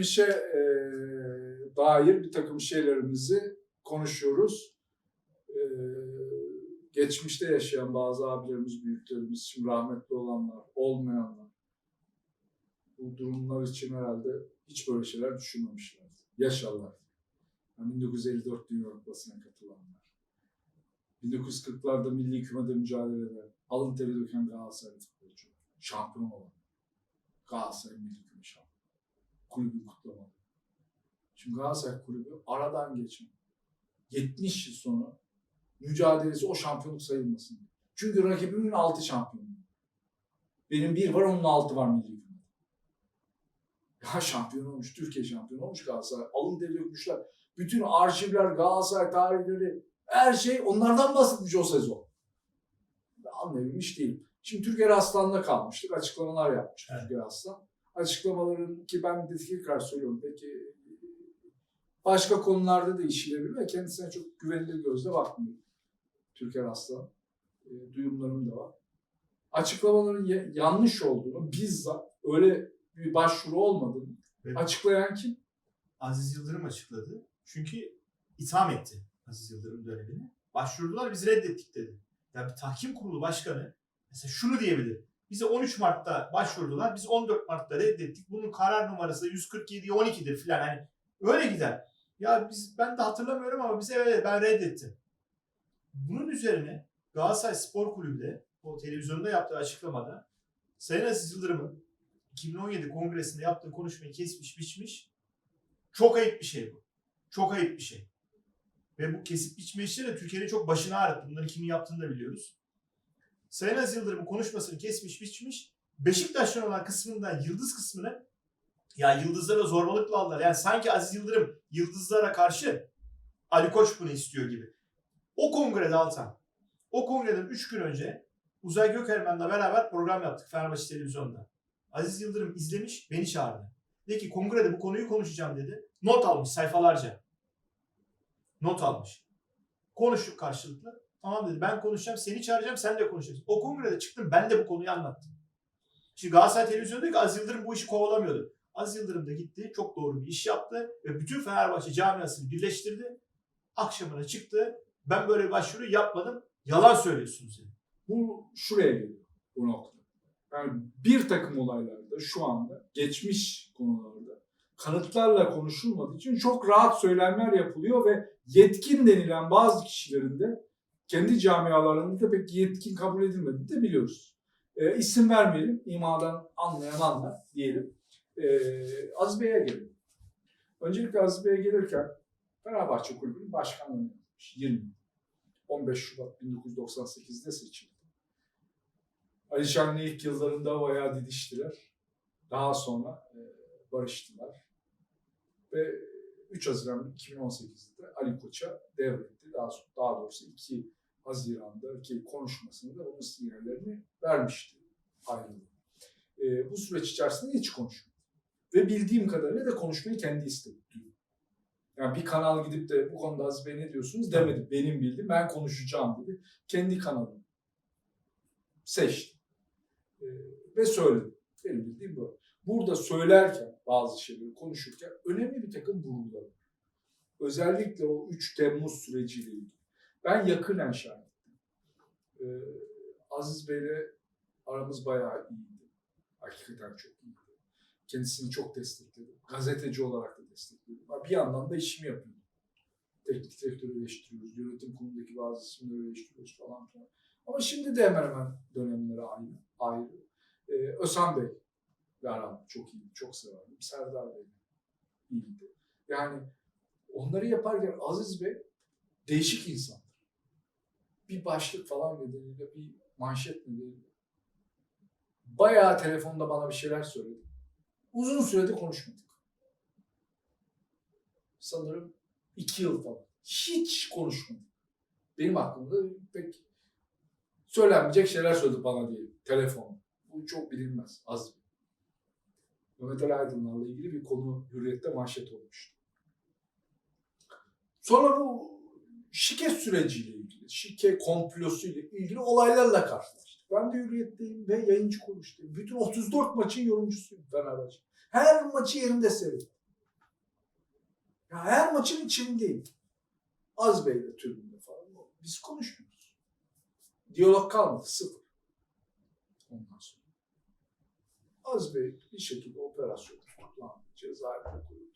geçmişe e, dair bir takım şeylerimizi konuşuyoruz. E, geçmişte yaşayan bazı abilerimiz, büyüklerimiz, şimdi rahmetli olanlar, olmayanlar bu durumlar için herhalde hiç böyle şeyler düşünmemişler. Yaşarlar. Yani 1954 Dünya Kupası'na katılanlar. 1940'larda milli kümede mücadele eden, alın teri döken Galatasaray futbolcu. Şampiyon olan. Galatasaray milli küme şampiyonu. Kulübün kutlamaları. Şimdi Galatasaray kulübü aradan geçen 70 yıl sonra mücadelesi o şampiyonluk sayılmasın. Çünkü rakibimin 6 şampiyonu. Benim bir var onun 6 var milli kümede. Ya şampiyon olmuş, Türkiye şampiyonu olmuş Galatasaray. Alın dökmüşler. Bütün arşivler, Galatasaray tarihleri, her şey onlardan bahsetmiş o sezon. Anlayabilmiş değilim. Şimdi Türkiye Aslan'da kalmıştık. Açıklamalar yapmış Evet. Türkiye Aslan. Açıklamaların ki ben tekrar söylüyorum. Peki başka konularda da işleyebilir ve kendisine çok güvenilir gözle bakmıyorum. Türkiye Aslan. E, duyumlarım da var. Açıklamaların ya- yanlış olduğunu bizzat öyle bir başvuru olmadığını Evet. açıklayan kim? Aziz Yıldırım açıkladı. Çünkü itham etti Aziz Yıldırım dönemini. Başvurdular biz reddettik dedi. Ya bir tahkim kurulu başkanı mesela şunu diyebilir. Bize 13 Mart'ta başvurdular. Biz 14 Mart'ta reddettik. Bunun karar numarası 147 12'dir filan. Hani öyle gider. Ya biz ben de hatırlamıyorum ama bize evet ben reddettim. Bunun üzerine Galatasaray Spor Kulübü de o televizyonda yaptığı açıklamada Sayın Aziz Yıldırım'ın 2017 kongresinde yaptığı konuşmayı kesmiş biçmiş. Çok ayıp bir şey bu. Çok ayıp bir şey. Ve bu kesip biçme işleri de Türkiye'nin çok başını ağrıttı. Bunları kimin yaptığını da biliyoruz. Sayın Aziz Yıldırım'ın konuşmasını kesmiş biçmiş. Beşiktaş'tan olan kısmından yıldız kısmını ya yıldızlara zorbalıkla aldılar. Yani sanki Aziz Yıldırım yıldızlara karşı Ali Koç bunu istiyor gibi. O kongrede Altan, o kongreden 3 gün önce Uzay Gökermen'le beraber program yaptık Fenerbahçe Televizyonu'nda. Aziz Yıldırım izlemiş, beni çağırdı. Dedi ki kongrede bu konuyu konuşacağım dedi. Not almış sayfalarca. Not almış. Konuştuk karşılıklı. Tamam dedi ben konuşacağım, seni çağıracağım, sen de konuşacaksın. O kongrede çıktım, ben de bu konuyu anlattım. Şimdi Galatasaray Televizyonu diyor ki Aziz Yıldırım bu işi kovalamıyordu. Aziz Yıldırım da gitti, çok doğru bir iş yaptı ve bütün Fenerbahçe camiasını birleştirdi. Akşamına çıktı, ben böyle bir başvuru yapmadım, yalan söylüyorsunuz dedi. bu şuraya geliyor bu nokta. Yani bir takım olaylarda şu anda geçmiş konularda kanıtlarla konuşulmadığı için çok rahat söylemler yapılıyor ve yetkin denilen bazı kişilerin de kendi camialarında da pek yetkin kabul edilmediğini de biliyoruz. E, isim vermeyelim, imadan anlayan diyelim. E, Aziz Bey'e gelelim. Öncelikle Aziz Bey'e gelirken Fenerbahçe Kulübü'nün başkanlığını yapmış 20 yıl. 15 Şubat 1998'de seçildi. Alişan'ın ilk yıllarında bayağı didiştiler. Daha sonra e, barıştılar. Ve 3 Haziran 2018'de Ali Koç'a devretti. Daha, daha doğrusu 2 Haziran'daki konuşmasında da onun sinyallerini vermişti ayrılığı. E, bu süreç içerisinde hiç konuşmadı. Ve bildiğim kadarıyla da konuşmayı kendi istedi. Yani bir kanal gidip de bu konuda Aziz Bey ne diyorsunuz demedi. Benim bildiğim ben konuşacağım dedi. Kendi kanalını seçti. Ee, ve söyledi. Benim bildiğim bu. Burada söylerken bazı şeyleri konuşurken önemli bir takım vurgular var. Özellikle o 3 Temmuz süreciyle ilgili. Ben yakinen şahidim. Ee, Aziz Bey'le aramız bayağı iyiydi. Hakikaten çok iyiydi. Kendisini çok destekledim. Gazeteci olarak da destekledim. Bir yandan da işimi yapıyorum. Teknik direktörü eleştiriyoruz, yönetim kurulundaki bazı isimleri eleştiriyoruz falan filan. Ama şimdi de hemen hemen dönemleri aynı, ayrı. Ee, Ösan Bey, aram çok iyi, çok severdim. Serdar Bey iyiydi. Yani onları yaparken Aziz Bey değişik insandır. Bir başlık falan nedeniyle, bir manşet nedeniyle bayağı telefonda bana bir şeyler söyledi. Uzun sürede konuşmadık. Sanırım iki yıl falan. Hiç konuşmadık. Benim hakkımda pek söylenmeyecek şeyler söyledi bana diyelim. Telefon. Bu çok bilinmez. Az. Mehmet Ali Aydınlar'la ilgili bir konu Hürriyet'te manşet olmuştu. Sonra bu şike süreciyle ilgili, şike komplosuyla ilgili olaylarla karşılaştık. Ben de Hürriyet'teyim ve yayıncı kuruluştayım. Bütün 34 maçın yorumcusuyum Fenerbahçe. Her maçı yerinde seyrettim. Ya her maçın içindeyim. Az Bey'le tribünde falan. Biz konuşmuyoruz. Diyalog kalmadı. Sıfır. Ondan sonra. Az Bey bir şekilde operasyon tutuklandı. Cezaevine koyuldu.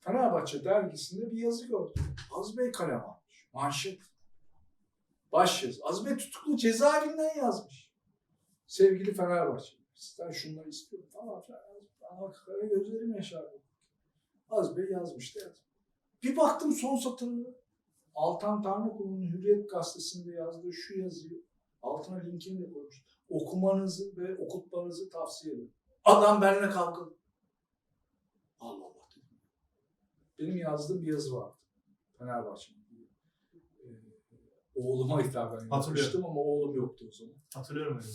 Fenerbahçe dergisinde bir yazı gördüm. Az Bey kalem almış. Manşet. Baş yazı. Az Bey tutuklu cezaevinden yazmış. Sevgili Fenerbahçe. Sizden şunları istiyorum filan. Hakikaten gözlerim yaşardı. Az Bey yazmış da. Bir baktım son satırını. Altan Tanrıkulu'nun Hürriyet Gazetesi'nde yazdığı şu yazıyı altına linkini de koymuş. Okumanızı ve okutmanızı tavsiye ederim. Adam benimle kavgalı. Allah Allah. Benim yazdığım bir yazı vardı. Fenerbahçe'nin. Ee, oğluma hitaben yazmıştım ama oğlum yoktu o zaman. Hatırlıyorum öyle.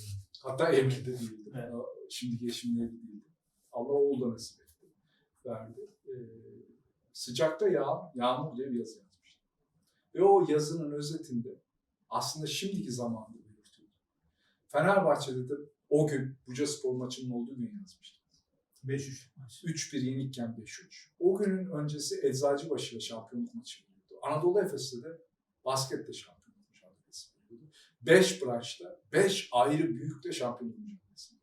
Hatta evli de değildim. Evet. Şimdiki eşimle evli değildim. Allah oğul da nasip etti. Verdi. Ee, sıcakta yağ, yağmur diye bir yazı yazmıştım. Ve o yazının özetinde aslında şimdiki zamanda belirtiyordu. Fenerbahçe'de de o gün Buca Spor maçının olduğu gün yazmıştım. 5-3 maç. 3-1 yenikken 5-3. O günün öncesi Eczacıbaşı ile şampiyonluk maçı veriyordu. Anadolu Efes'te de basketle şampiyonluk mücadelesi veriyordu. 5 branşta 5 ayrı büyükte şampiyonluk mücadelesi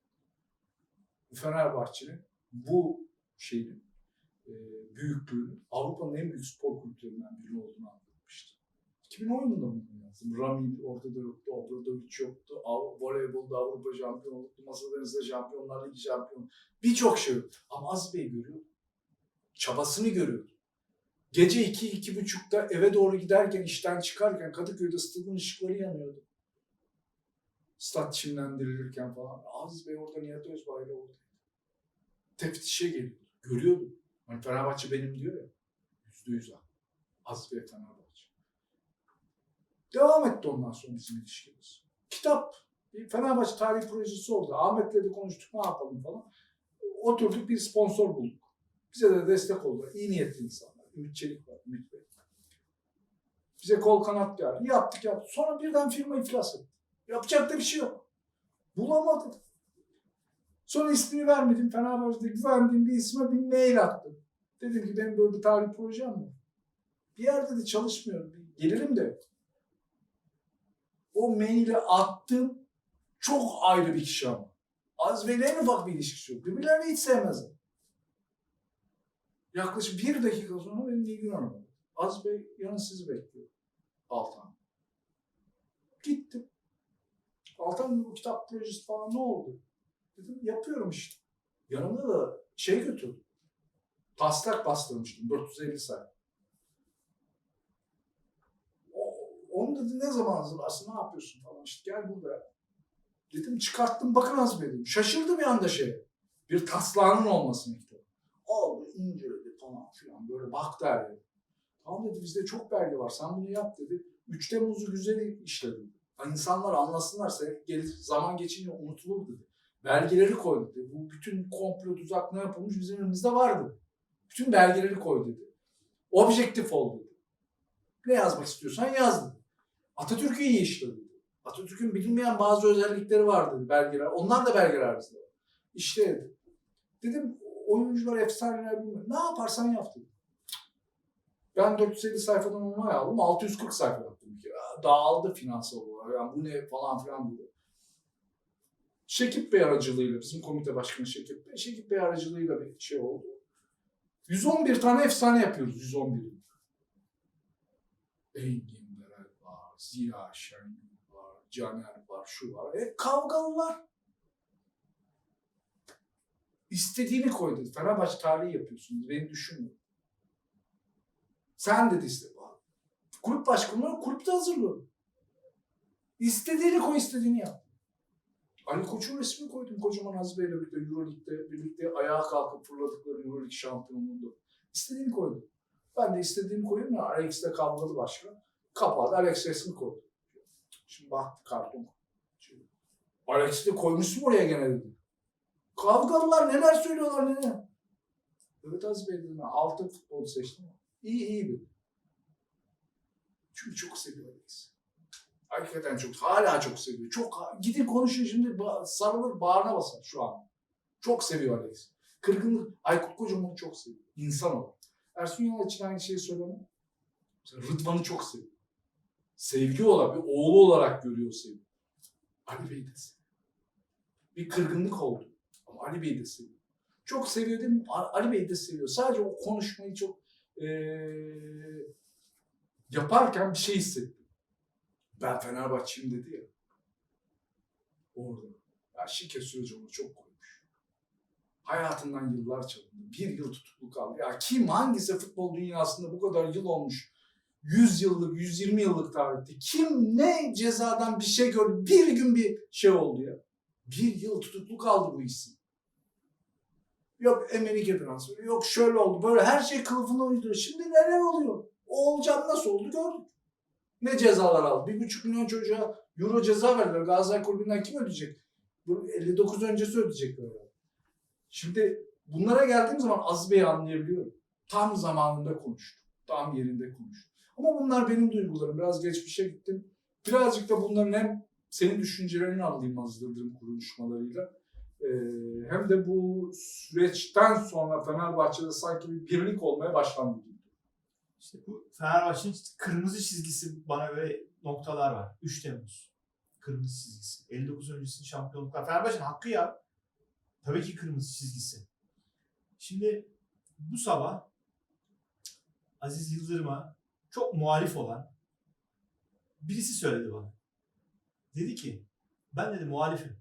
Fenerbahçe'nin bu şeyin e, büyüklüğünün Avrupa'nın en büyük spor kulüplerinden biri olduğunu anlatmıştı. 2010 yılında bunu yazdım. Ramil orada da yoktu, Obradovic yoktu. Av- Voleybolda Avrupa şampiyonu oldu. Masa Deniz'de şampiyonlar ligi şampiyonu. Birçok şey yok. Ama Az Bey görüyor. Çabasını görüyor. Gece iki, iki buçukta eve doğru giderken, işten çıkarken Kadıköy'de stadın ışıkları yanıyordu. Stat çimlendirilirken falan. Aziz Bey orada Nihat Özbay'la oldu. Teftişe geliyordu. Görüyordu. Hani Fenerbahçe benim diyor ya. Yüzde yüz. Aziz Bey Fenerbahçe. Devam etti ondan sonra bizim ilişkimiz. Kitap, bir Fenerbahçe tarihi projesi oldu. Ahmet'le de konuştuk ne yapalım falan. Oturduk bir sponsor bulduk. Bize de destek oldu. İyi niyetli insanlar. Ümit Çelik var, Ümit Bey. Bize kol kanat geldi. Yaptık yaptık. Sonra birden firma iflas etti. Yapacak da bir şey yok. Bulamadım. Sonra ismini vermedim. Fenerbahçe'de güvendiğim bir isme bir mail attım. Dedim ki benim böyle bir tarih projem var. Bir yerde de çalışmıyorum. Gelirim de yok. O maili attım. Çok ayrı bir kişi ama. Az ve en ufak bir ilişkisi yok. Birbirlerini hiç sevmezler. Yaklaşık bir dakika sonra benim Nilgün aradı. Az Bey yarın sizi bekliyor. Altan. Gittim. Altan bu kitap projesi falan ne oldu? Dedim yapıyorum işte. Yanımda da şey götürdüm. Taslak bastırmıştım 450 sayfa. O- Onu dedi ne zaman hazırlarsın ne yapıyorsun falan işte gel burada. Dedim çıkarttım bakın az dedim. Şaşırdı bir anda şey. Bir taslağının olmasını kitabı. Aldı inceledi falan filan böyle baktı her. Tamam dedi bizde çok belge var sen bunu yap dedi. 3 Temmuz'u güzel işledi. Ha, insanlar anlasınlar sen gelir, zaman geçince unutulur dedi. Belgeleri koy dedi. Bu bütün komplo tuzak ne yapılmış bizim önümüzde vardı. Bütün belgeleri koy dedi. Objektif ol dedi. Ne yazmak istiyorsan yaz. Atatürk'ü iyi işledi. Atatürk'ün bilinmeyen bazı özellikleri vardı belgeler. Onlar da belgeler var. İşte dedi. Dedim oyuncular efsaneler bilmem. Ne yaparsan yap. Ben 450 sayfadan onay aldım. 640 sayfa yaptım. Ya, dağıldı finansal olarak. Yani bu ne falan filan dedi. Şekip Bey aracılığıyla, bizim komite başkanı Şekip Bey, Şekip Bey aracılığıyla bir şey oldu. 111 tane efsane yapıyoruz 111. Engin Berel var, Ziya Şengül var, Caner var, şu var. E kavgalılar. İstediğini koy dedi. Fenerbahçe tarihi yapıyorsunuz. Beni düşünme. Sen dedi işte. Kulüp başkanları kulüpte hazırlıyor. İstediğini koy, istediğini yap. Ali Koç'un resmini koydum kocaman Aziz Bey'le birlikte Euroleague'de birlikte ayağa kalkıp fırladıkları Euroleague şampiyonluğunda. İstediğini koydum. Ben de istediğimi koyayım ya Alex'te kavgalı başka. Kapadı Alex resmi koydu. Şimdi baktı karton. Şimdi, Alex'i de koymuşsun oraya gene dedim. Kavgalılar neler söylüyorlar neler. Evet Aziz Bey dedim. ben Altı futbol seçtim. İyi iyi bir. Çünkü çok seviyor Alex. Hakikaten çok, hala çok seviyor. Çok, gidin konuşun şimdi sarılır bağrına basar şu an. Çok seviyor Alex. Kırgınlık. Aykut Kocaman'ı çok seviyor. İnsan olarak. Ersun Yanal için aynı şeyi söylemem. Rıdvan'ı çok seviyor. Sevgi olarak, bir oğlu olarak görüyor seviyor. Ali Bey'i de seviyor. Bir kırgınlık oldu. Ama Ali Bey'i de seviyor. Çok seviyor değil mi? Ali Bey'i de seviyor. Sadece o konuşmayı çok eee, yaparken bir şey hissettim. Ben Fenerbahçe'yim dedi ya. Orada. Ya şike süreci onu çok koymuş. Hayatından yıllar çalındı. Bir yıl tutuklu kaldı. Ya kim hangisi futbol dünyasında bu kadar yıl olmuş? 100 yıllık, 120 yıllık tarihte kim ne cezadan bir şey gördü? Bir gün bir şey oldu ya. Bir yıl tutuklu kaldı bu isim. Yok Emenike transferi, yok şöyle oldu, böyle her şey kılıfına uyduruyor. Şimdi neler oluyor? O olacak nasıl oldu gördük. Ne cezalar aldı? Bir buçuk milyon çocuğa euro ceza verdiler. Galatasaray kulübünden kim ödeyecek? Bu 59 öncesi ödeyecekler. herhalde. Şimdi bunlara geldiğim zaman Aziz Bey'i anlayabiliyorum. Tam zamanında konuştu. Tam yerinde konuştu. Ama bunlar benim duygularım. Biraz geçmişe gittim. Birazcık da bunların hem senin düşüncelerini alayım Aziz Yıldırım konuşmalarıyla. Ee, hem de bu süreçten sonra Fenerbahçe'de sanki bir birlik olmaya başlandı gibi. İşte bu Fenerbahçe'nin kırmızı çizgisi bana göre noktalar var. 3 Temmuz. Kırmızı çizgisi. 59 öncesinin şampiyonluklar. Fenerbahçe'nin hakkı ya. Tabii ki kırmızı çizgisi. Şimdi bu sabah Aziz Yıldırım'a çok muhalif olan birisi söyledi bana. Dedi ki ben dedi muhalifim.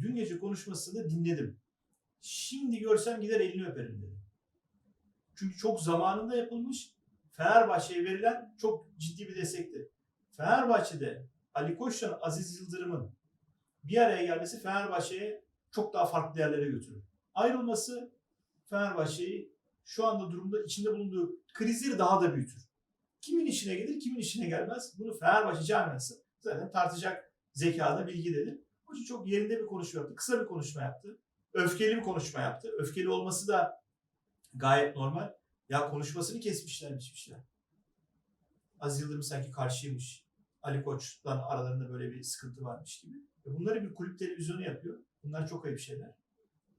Dün gece konuşmasını dinledim. Şimdi görsem gider elini öperim dedi. Çünkü çok zamanında yapılmış. Fenerbahçe'ye verilen çok ciddi bir destekti. Fenerbahçe'de Ali Koç'la Aziz Yıldırım'ın bir araya gelmesi Fenerbahçe'ye çok daha farklı yerlere götürür. Ayrılması Fenerbahçe'yi şu anda durumda içinde bulunduğu krizleri daha da büyütür. Kimin işine gelir, kimin işine gelmez. Bunu Fenerbahçe camiası zaten tartacak zekada, bilgidedir. İçin çok yerinde bir konuşma yaptı. Kısa bir konuşma yaptı. Öfkeli bir konuşma yaptı. Öfkeli olması da gayet normal. Ya konuşmasını kesmişler, biçmişler. Aziz Yıldırım sanki karşıymış. Ali Koç'tan aralarında böyle bir sıkıntı varmış gibi. Ve bunları bir kulüp televizyonu yapıyor. Bunlar çok ayıp şeyler.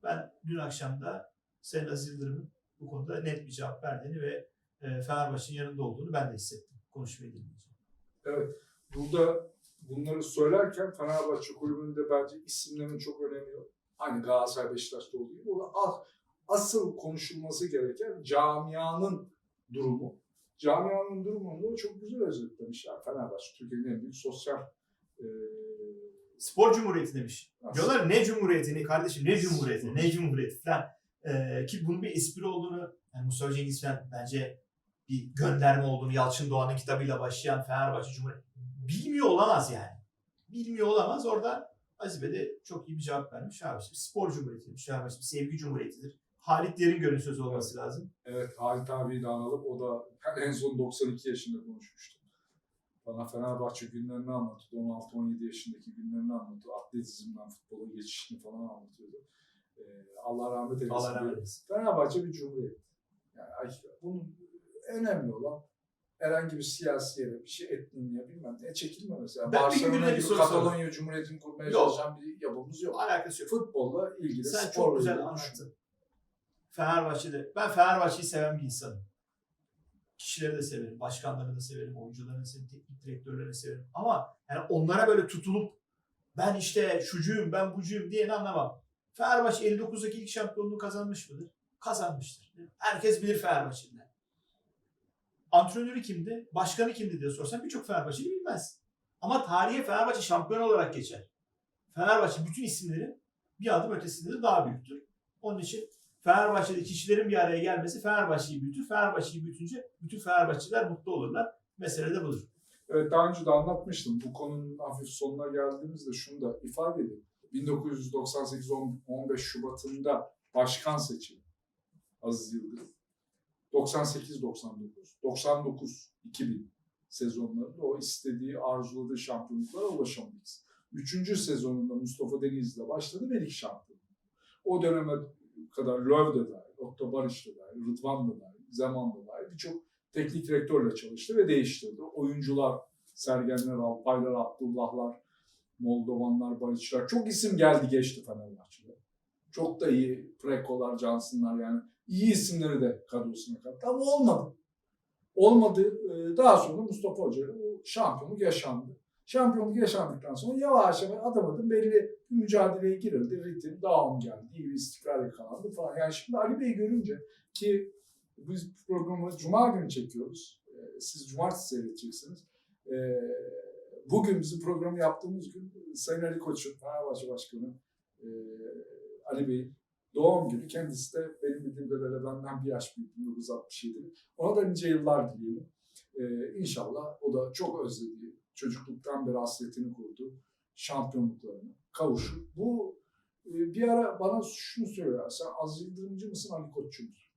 Ben dün akşam da Sayın Aziz Yıldırım'ın bu konuda net bir cevap verdiğini ve e, Fenerbahçe'nin yanında olduğunu ben de hissettim. Konuşmayı dinleyince. Evet. Burada bunları söylerken Fenerbahçe kulübünde bence isimlerin çok önemi yok. Hani Galatasaray Beşiktaş'ta olduğu gibi. Burada as- asıl konuşulması gereken camianın durumu. Camianın durumunu çok güzel özetlemişler. Fenerbahçe Türkiye'nin en büyük sosyal e, Spor Cumhuriyeti demiş. Aslında- Diyorlar ne cumhuriyeti ne kardeşim ne cumhuriyeti ne cumhuriyeti falan. Ee, ki bunun bir espri olduğunu yani Mustafa Cengiz falan bence bir gönderme olduğunu Yalçın Doğan'ın kitabıyla başlayan Fenerbahçe Cumhuriyeti bilmiyor olamaz yani. Bilmiyor olamaz. Orada Aziz Bey de çok iyi bir cevap vermiş. Abi işte spor cumhuriyeti demiş. Fenerbahçe bir sevgi cumhuriyetidir. Halit Derin sözü olması lazım. Evet Halit abiyi de analım. O da en son 92 yaşında konuşmuştu. Bana Fenerbahçe günlerini anlatıyordu. 16-17 yaşındaki günlerini anlatıyordu. Atletizmden futbola geçişini falan anlatıyordu. Ee, Allah rahmet eylesin. Allah rahmet eylesin. Fenerbahçe bir cumhuriyet. Yani bunun önemli olan herhangi bir siyasi yere, bir şey etninliğe bilmem ne çekilme mesela. Ben bir gün Barcelona bir gibi Katalonya Cumhuriyeti'ni kurmaya Yok. çalışan bir yapımız yok. Alakası yok. Futbolla ilgili, Sen çok güzel anlattın. Fenerbahçe'de. Ben Fenerbahçe'yi seven bir insanım. Kişileri de severim. Başkanlarını da severim. Oyuncularını da severim. Teknik direktörlerini de severim. Ama yani onlara böyle tutulup ben işte şucuyum, ben bucuyum diye anlamam. Fenerbahçe 59'daki ilk şampiyonluğu kazanmış mıdır? Kazanmıştır. Herkes bilir Fenerbahçe'de. Antrenörü kimdi? Başkanı kimdi diye sorsan birçok Fenerbahçeli bilmez. Ama tarihe Fenerbahçe şampiyon olarak geçer. Fenerbahçe bütün isimlerin bir adım ötesinde de daha büyüktür. Onun için Fenerbahçe'de kişilerin bir araya gelmesi Fenerbahçe'yi büyütür. Fenerbahçe'yi büyütünce bütün Fenerbahçeliler mutlu olurlar. Mesele de budur. Evet daha önce de anlatmıştım. Bu konunun hafif sonuna geldiğimizde şunu da ifade edeyim. 1998 on- 15 Şubat'ında başkan seçildi Aziz Yıldırım. 98-99, 99-2000 sezonlarında o istediği, arzuladığı şampiyonluklara ulaşamayız. Üçüncü sezonunda Mustafa Denizli'de başladı ve lig şampiyonu. O döneme kadar Löw de dahil, Otto Barış da dahil, Rıdvan da dahil, Zeman da dahil birçok teknik direktörle çalıştı ve değiştirdi. Oyuncular, Sergenler, Alpaylar, Abdullahlar, Moldovanlar, Barışlar çok isim geldi geçti Fenerbahçe'de. Çok da iyi Preko'lar, Johnson'lar yani iyi isimleri de kadrosuna kattı ama olmadı. Olmadı. Ee, Daha sonra Mustafa Hoca ile o şampiyonluk yaşandı. Şampiyonluk yaşandıktan sonra yavaş yavaş adım adım belli bir mücadeleye girildi. Ritim, devam geldi. iyi bir istikrar yakalandı falan. Yani şimdi Ali Bey'i görünce ki biz programı Cuma günü çekiyoruz. Ee, Siz Cumartesi seyredeceksiniz. Ee, Bugün bizim programı yaptığımız gün Sayın Ali Koç'un, Fenerbahçe Başkanı e, Ali Bey'in doğum günü. Kendisi de benim bildiğim kadarıyla benden bir yaş büyük, 1967. Ona da nice yıllar diliyorum. Ee, inşallah o da çok özlediği, çocukluktan beri hasretini kurdu, şampiyonluklarını kavuşur. Bu e, bir ara bana şunu söylüyor, sen Aziz Yıldırımcı mısın, Ali Koççu musun?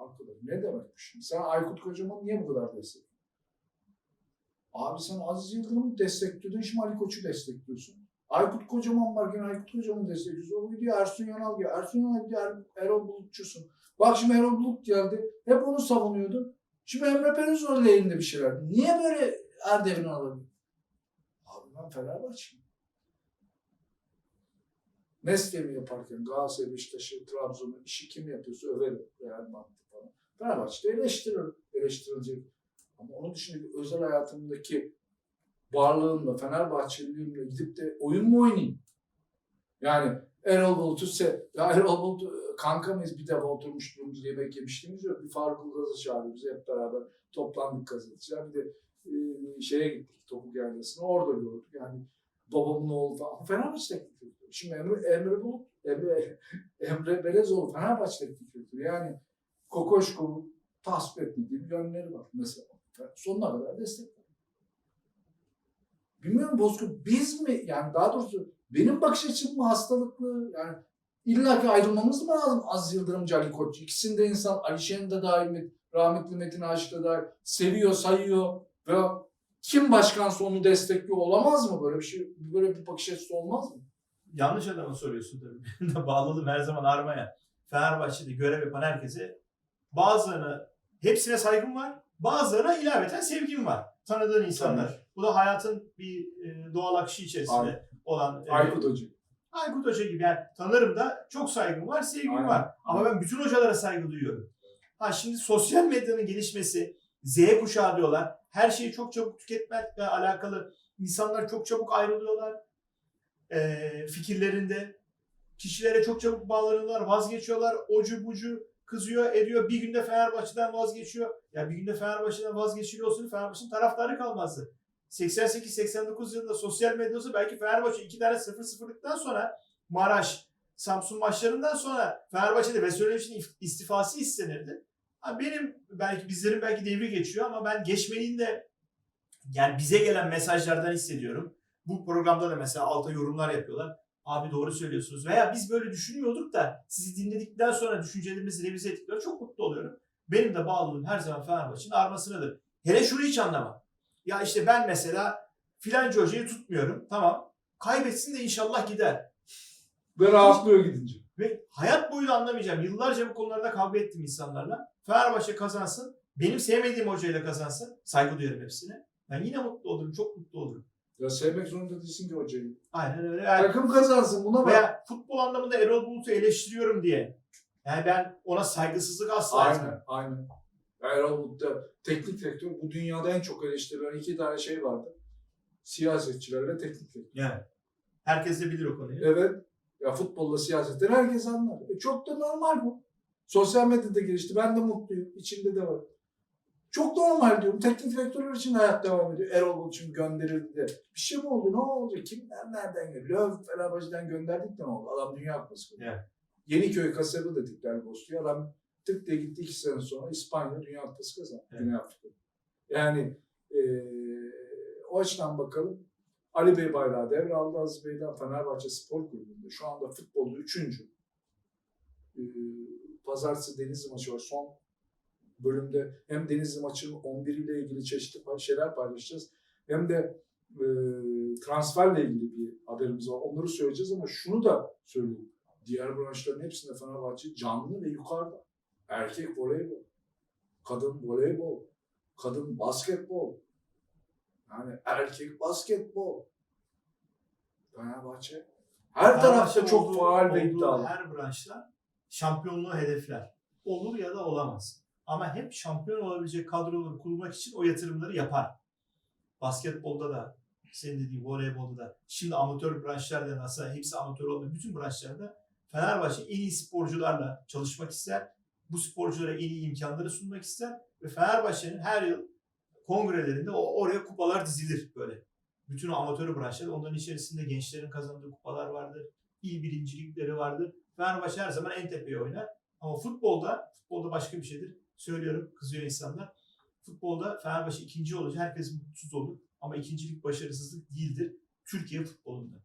Arkadaş ne demekmiş? Sen Aykut Kocaman niye bu kadar destekliyorsun? Abi sen Aziz Yıldırım'ı destekliyordun, şimdi Ali Koç'u destekliyorsun. Aykut Kocaman varken Aykut Kocaman'ı destekliyorsun. O gidiyor Ersun Yanal diyor. Ersun Yanal diyor Er- Erol Bulutçusun. Bak şimdi Erol Bulut geldi. Hep onu savunuyordun. Şimdi Emre Belözoğlu elinde bir şeyler. Niye böyle Erdem'ini alabiliyor? Abi ben Fenerbahçe'yim. Mesleğimi yaparken Galatasaray, Beşiktaş'ı, Trabzon'u işi kim yapıyorsa överim. Real Madrid falan. Fenerbahçe'de eleştiririm. Eleştirilecek. Ama onun dışında bir özel hayatımdaki varlığımla, Fenerbahçeliliğimle gidip de oyun mu oynayayım? Yani Erol Bulut'u se ya Erol Bulut kanka mıyız bir defa oturmuşluğumuz yemek yemişliğimiz yok. Bir Faruk Ilgaz'ı çağırdı bizi hep beraber toplandık gazeteciler. Bir de e, şeye gittik Topuk Yaylası'na orada gördük. Yani babamın oğlu falan. Fenerbahçe teknik direktörü. Şimdi Emre, Emre Bulut, Emre, Emre Belezoğlu Fenerbahçe teknik direktörü. Yani Kokoşko etmediği bir yönleri var mesela. Sonuna kadar destek Bilmiyorum Bozkurt biz mi yani daha doğrusu benim bakış açım mı hastalıklı yani illa ki ayrılmamız mı lazım Aziz Yıldırımcı Ali Koç? İkisini de insan Alişen'i de dahil, rahmetli Metin Aşık da dahil seviyor, sayıyor ve kim başkansa onu destekliyor olamaz mı? Böyle bir şey, böyle bir bakış açısı olmaz mı? Yanlış adama soruyorsun tabii. Bağlılığım her zaman armaya. Fenerbahçe'de görev yapan herkese bazılarına hepsine saygım var. Bazılarına ilaveten sevgim var. Tanıdığın insanlar. Bu da hayatın bir e, doğal akışı içerisinde Aynen. olan e, Aykut Hoca. Aykut Hoca gibi yani tanırım da çok saygım var, sevgim Aynen. var. Ama ben bütün hocalara saygı duyuyorum. Ha şimdi sosyal medyanın gelişmesi, Z kuşağı diyorlar. Her şeyi çok çabuk tüketmekle alakalı insanlar çok çabuk ayrılıyorlar. Ee, fikirlerinde. Kişilere çok çabuk bağlanıyorlar, vazgeçiyorlar. Ocu bucu kızıyor, ediyor. Bir günde Fenerbahçe'den vazgeçiyor. Ya bir günde Fenerbahçe'den vazgeçiliyor olsun Fenerbahçe'nin taraftarı kalmazdı. 88-89 yılında sosyal medya olsa belki Fenerbahçe iki tane 0-0'lıktan sonra Maraş, Samsun maçlarından sonra Fenerbahçe'de Veselinović'in istifası istenirdi. Benim belki bizlerin belki devri geçiyor ama ben geçmediğini de yani bize gelen mesajlardan hissediyorum. Bu programda da mesela alta yorumlar yapıyorlar. Abi doğru söylüyorsunuz. Veya biz böyle düşünüyorduk da sizi dinledikten sonra düşüncelerimizi revize ettikleri çok mutlu oluyorum. Benim de bağlılığım her zaman Fenerbahçe'nin armasınadır. Hele şunu hiç anlamam. Ya işte ben mesela filanca hocayı tutmuyorum. Tamam. Kaybetsin de inşallah gider. Ve rahatlıyor gidince. Ve hayat boyu da anlamayacağım. Yıllarca bu konularda kavga ettim insanlarla. Fenerbahçe kazansın. Benim sevmediğim hocayla kazansın. Saygı duyarım hepsine. Ben yine mutlu olurum. Çok mutlu olurum. Ya sevmek zorunda değilsin ki hocayı. Aynen öyle. Yani Takım kazansın buna bak. veya futbol anlamında Erol Bulut'u eleştiriyorum diye. Yani ben ona saygısızlık asla etmem. Aynen, aynen. Erol Bulut'ta teknik direktör bu dünyada en çok eleştirilen iki tane şey vardı. Siyasetçiler ve teknik direktör. Yani. Herkes de bilir o konuyu. Evet. Ya futbolla siyasetten herkes anlar. E çok da normal bu. Sosyal medyada gelişti. Ben de mutluyum. İçinde de var. Çok normal diyorum. Teknik direktörler için hayat devam ediyor. Erol Bulut için gönderildi de. Bir şey mi oldu? Ne olacak? Kimler nereden geliyor? Löw Fenerbahçe'den gönderdik de ne oldu? Adam Dünya Kupası. Evet. Yeniköy kasabı dedik Del Bosque'ye. Adam tık diye gitti iki sene sonra İspanya Dünya Kupası kazandı. Evet. Güney Afrika. Yani eee, o açıdan bakalım. Ali Bey bayrağı devraldı Aziz Bey'den Fenerbahçe Spor Kulübü'nde. Şu anda futbolda üçüncü. Ee, Pazartesi Denizli maçı var. Son bölümde hem Denizli maçının 11 ile ilgili çeşitli şeyler paylaşacağız. Hem de e, transferle ilgili bir haberimiz var. Onları söyleyeceğiz ama şunu da söyleyeyim. Diğer branşların hepsinde Fenerbahçe canlı ve yukarıda. Erkek voleybol, kadın voleybol, kadın basketbol, yani erkek basketbol. Fenerbahçe Her tarafta Fenerbahçe çok olduğu- faal ve iddialı. Her branşta şampiyonluğu hedefler. Olur ya da olamaz. Ama hep şampiyon olabilecek kadroları kurmak için o yatırımları yapar. Basketbolda da, senin dediğin voleybolda da, şimdi amatör branşlarda nasıl hepsi amatör olmayan bütün branşlarda Fenerbahçe en iyi sporcularla çalışmak ister. Bu sporculara en iyi imkanları sunmak ister. Ve Fenerbahçe'nin her yıl kongrelerinde oraya kupalar dizilir böyle. Bütün amatör branşlar onların içerisinde gençlerin kazandığı kupalar vardır. İl birincilikleri vardır. Fenerbahçe her zaman en tepeye oynar. Ama futbolda, futbolda başka bir şeydir. Söylüyorum, kızıyor insanlar. Futbolda Fenerbahçe ikinci olacak. Herkes mutsuz olur. Ama ikincilik başarısızlık değildir. Türkiye futbolunda.